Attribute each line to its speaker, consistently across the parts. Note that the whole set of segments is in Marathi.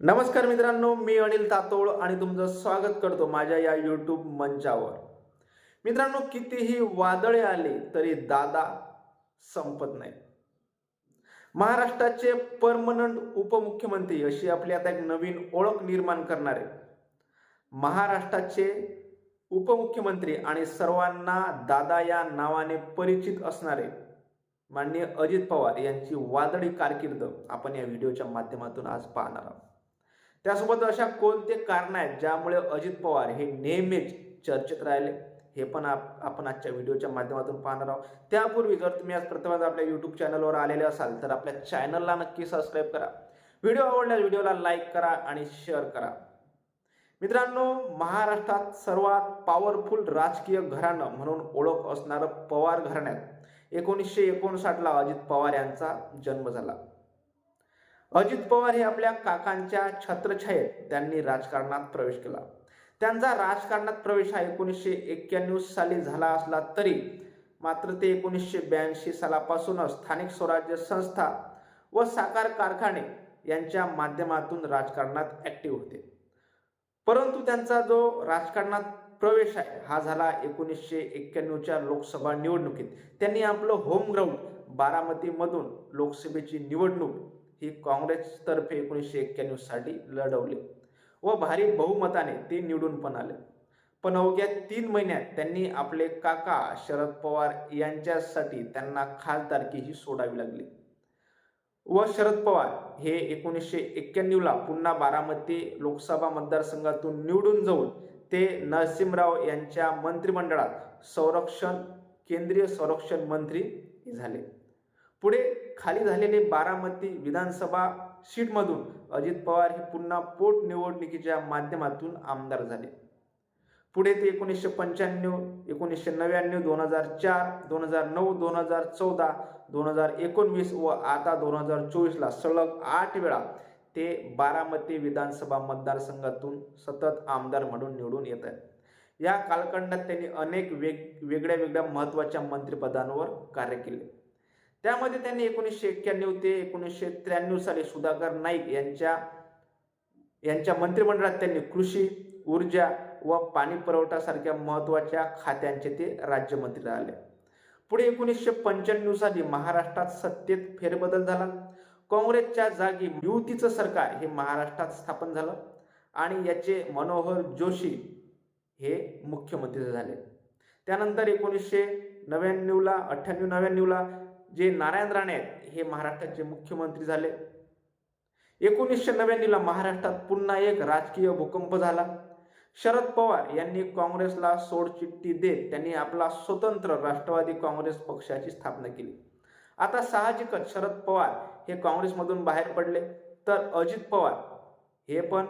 Speaker 1: नमस्कार मित्रांनो मी अनिल तातोळ आणि तुमचं स्वागत करतो माझ्या या यूट्यूब मंचावर. मित्रांनो कितीही वादळे आले तरी दादा संपत नाही महाराष्ट्राचे परमनंट उपमुख्यमंत्री अशी आपली आता एक नवीन ओळख निर्माण करणारे महाराष्ट्राचे उपमुख्यमंत्री आणि सर्वांना दादा या नावाने परिचित असणारे माननीय अजित पवार यांची वादळी कारकीर्द आपण या व्हिडिओच्या माध्यमातून आज पाहणार आहोत. त्यासोबत अशा कोणते कारण आहेत ज्यामुळे अजित पवार हे नेहमीच चर्चेत राहिले? हे पण आप- आपण आजच्या व्हिडिओच्या माध्यमातून पाहणार आहोत. त्यापूर्वी जर तुम्ही आज प्रथमच आपल्या युट्यूब चॅनलवर आलेले असाल तर आपल्या चॅनलला नक्की सबस्क्राईब करा. व्हिडिओ आवडल्यास व्हिडिओला लाईक करा आणि शेअर करा. मित्रांनो महाराष्ट्रात सर्वात पॉवरफुल राजकीय घराणं म्हणून ओळख असणारं पवार घराण्यात एकोणीसशे एकोणसाठला अजित पवार यांचा जन्म झाला. अजित पवार हे आपल्या काकांच्या छत्रछायेत त्यांनी राजकारणात प्रवेश केला. त्यांचा राजकारणात प्रवेश हा एकोणीसशे एक्क्याण्णव साली झाला असला तरी मात्र ते एकोणीसशे ब्याऐंशी सालापासूनच स्थानिक स्वराज्य संस्था व साकार कारखाने यांच्या माध्यमातून राजकारणात ॲक्टिव्ह होते. परंतु त्यांचा जो राजकारणात प्रवेश आहे हा झाला एकोणीसशे एक्क्याण्णवच्या लोकसभा निवडणुकीत. त्यांनी आपलं होम ग्राउंड बारामतीमधून लोकसभेची निवडणूक ही काँग्रेसतर्फे एकोणीसशे एक्क्याण्णव लढवले लढवली व भारी बहुमताने ते निवडून पण आले. पण अवघ्या तीन महिन्यात त्यांनी आपले काका शरद पवार यांच्यासाठी त्यांना खासदारकीही सोडावी लागली. व शरद पवार हे एकोणीसशे एक्क्याण्णवला पुन्हा बारामती लोकसभा मतदारसंघातून निवडून जाऊन ते नरसिंहराव यांच्या मंत्रिमंडळात संरक्षण केंद्रीय संरक्षण मंत्री झाले. पुढे खाली झालेले बारामती विधानसभा सीटमधून अजित पवार हे पुन्हा पोटनिवडणुकीच्या माध्यमातून आमदार झाले. पुढे ते एकोणीसशे पंच्याण्णव एकोणीसशे नव्याण्णव दोन हजार चार दोन हजार नऊ दोन हजार चौदा दोन हजार एकोणवीस व आता दोन हजार चोवीसला सलग आठ वेळा ते बारामती विधानसभा मतदारसंघातून सतत आमदार म्हणून निवडून येत आहेत. या कालखंडात त्यांनी अनेक वेग वेगळ्या वेगळ्या महत्त्वाच्या मंत्रिपदांवर कार्य केले. त्यामध्ये त्यांनी एकोणीसशे एक्क्याण्णव ते एकोणीसशे त्र्याण्णव साली सुधाकर नाईक यांच्या यांच्या मंत्रिमंडळात त्यांनी कृषी ऊर्जा व पाणी पुरवठासारख्या महत्त्वाच्या खात्यांचे ते राज्यमंत्री राहिले पुढे एकोणीसशे पंच्याण्णव साली महाराष्ट्रात सत्तेत फेरबदल झाला. काँग्रेसच्या जागी युतीचं सरकार हे महाराष्ट्रात स्थापन झालं आणि याचे मनोहर जोशी हे मुख्यमंत्री झाले. त्यानंतर एकोणीसशे नव्याण्णवला अठ्ठ्याण्णव नव्याण्णवला जे नारायण राणे आहेत हे महाराष्ट्राचे मुख्यमंत्री झाले. एकोणीसशे नव्याण्णवला महाराष्ट्रात पुन्हा एक राजकीय भूकंप झाला. शरद पवार यांनी काँग्रेसला सोडचिठ्ठी देत त्यांनी आपला स्वतंत्र राष्ट्रवादी काँग्रेस पक्षाची स्थापना केली. आता साहजिकच शरद पवार हे काँग्रेसमधून बाहेर पडले. तर अजित पवार हे पण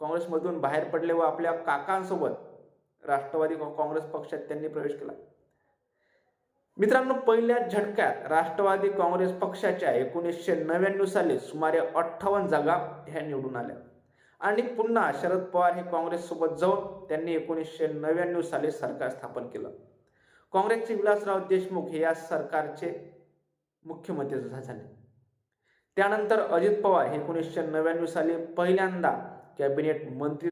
Speaker 1: काँग्रेसमधून बाहेर पडले व आपल्या काकांसोबत राष्ट्रवादी काँग्रेस पक्षात त्यांनी प्रवेश केला. मित्रांनो पहिल्या झटक्यात राष्ट्रवादी काँग्रेस पक्षाच्या एकोणीसशे नव्याण्णव साली सुमारे अठ्ठावन्न जागा ह्या निवडून आल्या. आणि पुन्हा शरद पवार हे काँग्रेससोबत जाऊन त्यांनी एकोणीसशे नव्याण्णव साली सरकार स्थापन केलं. काँग्रेसचे विलासराव देशमुख हे या सरकारचे मुख्यमंत्री झाले. त्यानंतर अजित पवार हे एकोणीसशे नव्याण्णव साली पहिल्यांदा कॅबिनेट मंत्री.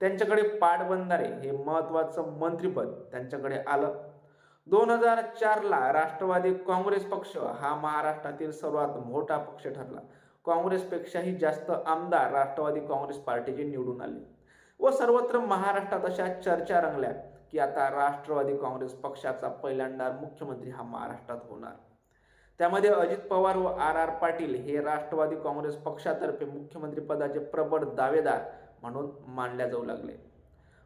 Speaker 1: त्यांच्याकडे पाटबंधारे हे महत्वाचं मंत्रीपद त्यांच्याकडे आलं. दोन हजार चारला राष्ट्रवादी काँग्रेस पक्ष हा महाराष्ट्रातील सर्वात मोठा पक्ष ठरला. काँग्रेसपेक्षाही जास्त आमदार राष्ट्रवादी काँग्रेस पार्टीचे निवडून आले. व सर्वत्र महाराष्ट्रात अशा चर्चा रंगल्या की आता राष्ट्रवादी काँग्रेस पक्षाचा पहिल्यांदा मुख्यमंत्री हा महाराष्ट्रात होणार. त्यामध्ये अजित पवार व आर आर पाटील हे राष्ट्रवादी काँग्रेस पक्षातर्फे मुख्यमंत्री पदाचे प्रबळ दावेदार म्हणून मानल्या जाऊ लागले.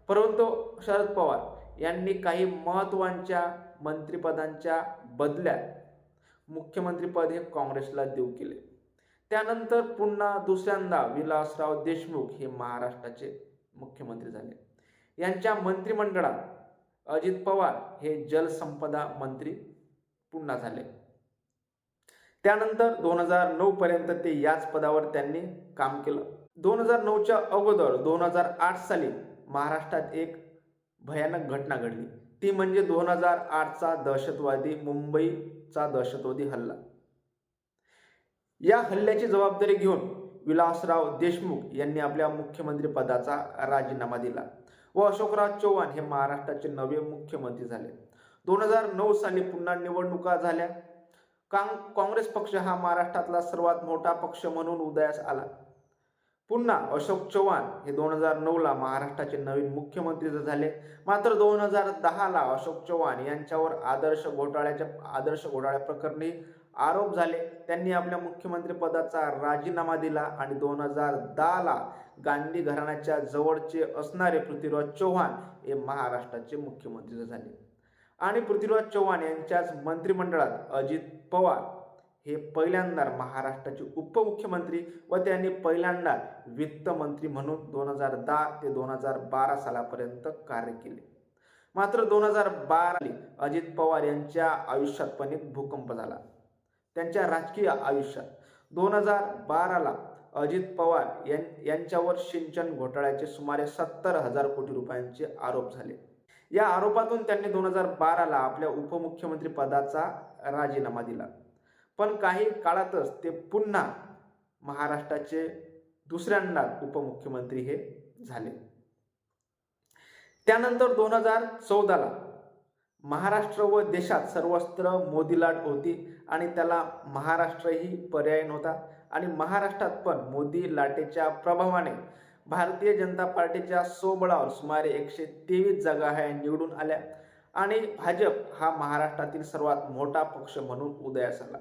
Speaker 1: परंतु शरद पवार यांनी काही महत्त्वांच्या मंत्रिपदांच्या बदल्यात मुख्यमंत्रीपद हे काँग्रेसला देऊ केले. त्यानंतर पुन्हा दुसऱ्यांदा विलासराव देशमुख हे महाराष्ट्राचे मुख्यमंत्री झाले. यांच्या मंत्रिमंडळात अजित पवार हे जलसंपदा मंत्री पुन्हा झाले. त्यानंतर दोन हजार नऊ पर्यंत ते याच पदावर त्यांनी काम केलं. दोन हजार नऊच्या अगोदर दोन हजार आठ साली महाराष्ट्रात एक भयानक घटना घडली. ती म्हणजे दोन हजार आठचा दहशतवादी मुंबईचा दहशतवादी हल्ला. या हल्ल्याची जबाबदारी घेऊन विलासराव देशमुख यांनी आपल्या मुख्यमंत्री पदाचा राजीनामा दिला व अशोकराव चव्हाण हे महाराष्ट्राचे नवे मुख्यमंत्री झाले. दोन हजार नऊ साली पुन्हा निवडणुका झाल्या. काँग काँग्रेस पक्ष हा महाराष्ट्रातला सर्वात मोठा पक्ष म्हणून उदयास आला. पुन्हा अशोक चव्हाण हे दोन हजार नऊला महाराष्ट्राचे नवीन मुख्यमंत्री झाले. मात्र दोन हजार दहाला अशोक चव्हाण यांच्यावर आदर्श घोटाळ्याच्या आदर्श घोटाळ्या प्रकरणी आरोप झाले. त्यांनी आपल्या मुख्यमंत्री पदाचा राजीनामा दिला आणि दोन हजार दहाला गांधी घराण्याच्या जवळचे असणारे पृथ्वीराज चव्हाण हे महाराष्ट्राचे मुख्यमंत्री झाले. आणि पृथ्वीराज चव्हाण यांच्याच मंत्रिमंडळात अजित पवार हे पहिल्यांदा महाराष्ट्राचे उपमुख्यमंत्री व त्यांनी पहिल्यांदा वित्तमंत्री म्हणून दोन हजार दहा ते दोन हजार बारा सालापर्यंत कार्य केले. मात्र दोन हजार बारा अजित पवार यांच्या आयुष्यात पण एक भूकंप झाला. त्यांच्या राजकीय आयुष्यात दोन हजार बाराला अजित पवार यां यांच्यावर सिंचन घोटाळ्याचे सुमारे सत्तर हजार कोटी रुपयांचे आरोप झाले. या आरोपातून त्यांनी दोन हजार बाराला आपल्या उपमुख्यमंत्री पदाचा राजीनामा दिला. पण काही काळातच ते पुन्हा महाराष्ट्राचे दुसऱ्यांदा उपमुख्यमंत्री हे झाले. त्यानंतर दोन हजार चौदाला महाराष्ट्र व देशात सर्वत्र मोदी लाट होती आणि त्याला महाराष्ट्रही पर्याय नव्हता आणि महाराष्ट्रात पण मोदी लाटेच्या प्रभावाने भारतीय जनता पार्टीच्या सोबळावर सुमारे एकशे तेवीस जागा ह्या निवडून आल्या आणि भाजप हा महाराष्ट्रातील सर्वात मोठा पक्ष म्हणून उदयास आला.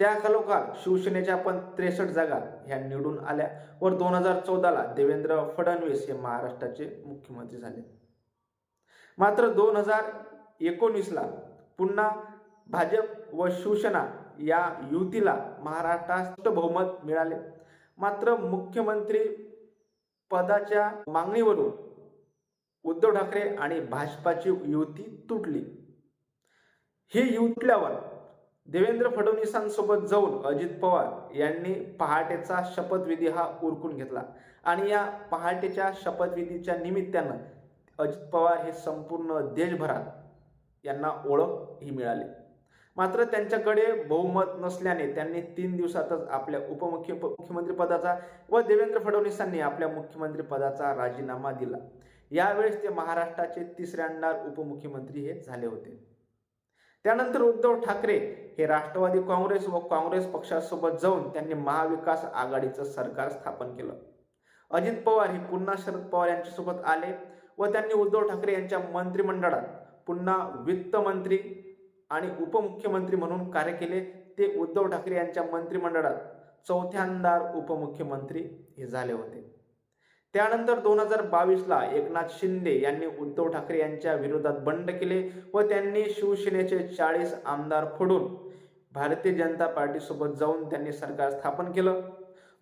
Speaker 1: त्या खालोखाल शिवसेनेच्या पण त्रेसष्ट जागा ह्या निवडून आल्या व दोन हजार चौदाला देवेंद्र फडणवीस हे महाराष्ट्राचे मुख्यमंत्री झाले. मात्र दोन हजार एकोणीसला पुन्हा भाजप व शिवसेना या युतीला महाराष्ट्रात बहुमत मिळाले. मात्र मुख्यमंत्री पदाच्या मागणीवरून उद्धव ठाकरे आणि भाजपाची युती तुटली. ही युटल्यावर देवेंद्र फडणवीसांसोबत जाऊन अजित पवार यांनी पहाटेचा शपथविधी हा उरकून घेतला. आणि या पहाटेच्या शपथविधीच्या निमित्तानं अजित पवार हे संपूर्ण देशभरात यांना ओळख ही मिळाली. मात्र त्यांच्याकडे बहुमत नसल्याने त्यांनी तीन दिवसातच आपल्या उपमुख्य मुख्यमंत्रीपदाचा व देवेंद्र फडणवीसांनी आपल्या मुख्यमंत्रीपदाचा राजीनामा दिला. यावेळेस ते महाराष्ट्राचे तिसऱ्यांदा उपमुख्यमंत्री हे झाले होते. त्यानंतर उद्धव ठाकरे हे राष्ट्रवादी काँग्रेस व काँग्रेस पक्षासोबत जाऊन त्यांनी महाविकास आघाडीचं सरकार स्थापन केलं. अजित पवार हे पुन्हा शरद पवार यांच्यासोबत आले व त्यांनी उद्धव ठाकरे यांच्या मंत्रिमंडळात पुन्हा वित्त मंत्री आणि उपमुख्यमंत्री म्हणून कार्य केले. ते उद्धव ठाकरे यांच्या मंत्रिमंडळात चौथ्यांदार उपमुख्यमंत्री हे झाले होते. त्यानंतर दोन हजार बावीसला एकनाथ शिंदे यांनी उद्धव ठाकरे यांच्या विरोधात बंड केले व त्यांनी शिवसेनेचे चाळीस आमदार फोडून भारतीय जनता पार्टीसोबत जाऊन त्यांनी सरकार स्थापन केलं.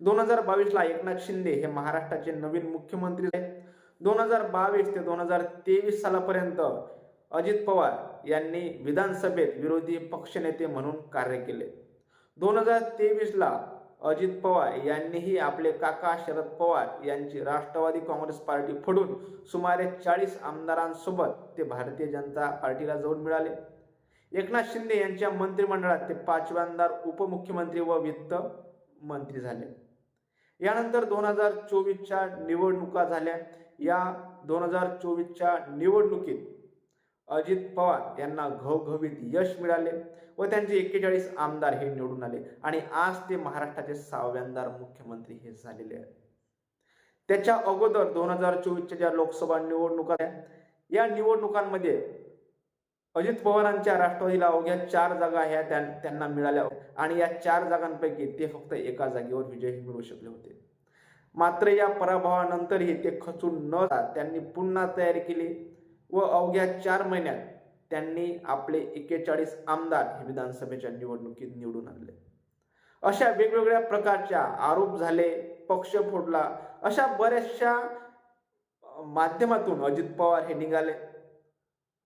Speaker 1: दोन हजार बावीसला एकनाथ शिंदे हे महाराष्ट्राचे नवीन मुख्यमंत्री आहेत दोन हजार बावीस ते दोन हजार तेवीस सालापर्यंत अजित पवार यांनी विधानसभेत विरोधी पक्षनेते म्हणून कार्य केले. दोन हजार तेवीसला अजित पवार यांनीही आपले काका शरद पवार यांची राष्ट्रवादी काँग्रेस पार्टी फोडून सुमारे चाळीस आमदारांसोबत ते भारतीय जनता पार्टीला जाऊन मिळाले. एकनाथ शिंदे यांच्या मंत्रिमंडळात ते पाचव्यांदा उपमुख्यमंत्री व वित्त मंत्री झाले. यानंतर दोन हजार चोवीसच्या निवडणुका झाल्या. या दोन हजार चोवीसच्या निवडणुकीत अजित पवार यांना घवघवीत यश मिळाले व त्यांचे एक्केचाळीस आमदार हे निवडून आले. आणि आज ते महाराष्ट्राचे सहाव्यांदार मुख्यमंत्री हे झालेले आहेत. त्याच्या अगोदर दोन हजार चोवीसच्या ज्या लोकसभा निवडणुका या निवडणुकांमध्ये अजित पवारांच्या राष्ट्रवादीला अवघ्या चार जागा ह्या त्यांना मिळाल्या आणि या चार जागांपैकी ते फक्त एका जागेवर विजय मिळवू शकले होते. मात्र या पराभवानंतरही ते खचून न त्यांनी पुन्हा तयारी केली. व अवघ्या चार महिन्यात त्यांनी आपले एक्केचाळीस आमदार हे विधानसभेच्या निवडणुकीत निवडून आणले. अशा वेगवेगळ्या प्रकारच्या आरोप झाले पक्ष फोडला अशा बऱ्याचशा माध्यमातून अजित पवार हे निघाले.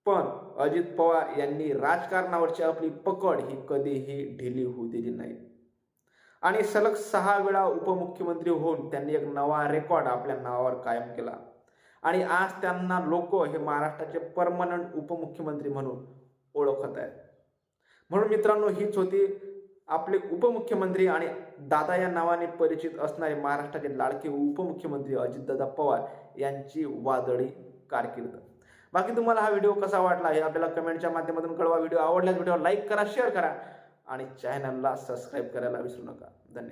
Speaker 1: पण अजित पवार यांनी राजकारणावरची आपली पकड ही कधीही ढिली होऊ दिली नाही. आणि सलग सहा वेळा उपमुख्यमंत्री होऊन त्यांनी एक नवा रेकॉर्ड आपल्या नावावर कायम केला. आणि आज त्यांना लोक हे महाराष्ट्राचे परमनंट उपमुख्यमंत्री म्हणून ओळखत आहेत. म्हणून मित्रांनो हीच होती आपले उपमुख्यमंत्री आणि दादा या नावाने परिचित असणारे महाराष्ट्राचे लाडके उपमुख्यमंत्री अजितदादा पवार यांची वादळी कारकीर्द. बाकी तुम्हाला हा व्हिडिओ कसा वाटला हे आपल्याला कमेंटच्या माध्यमातून कळवा. व्हिडिओ आवडल्यास व्हिडिओ लाईक करा शेअर करा आणि चॅनलला सबस्क्राईब करायला विसरू नका. धन्यवाद.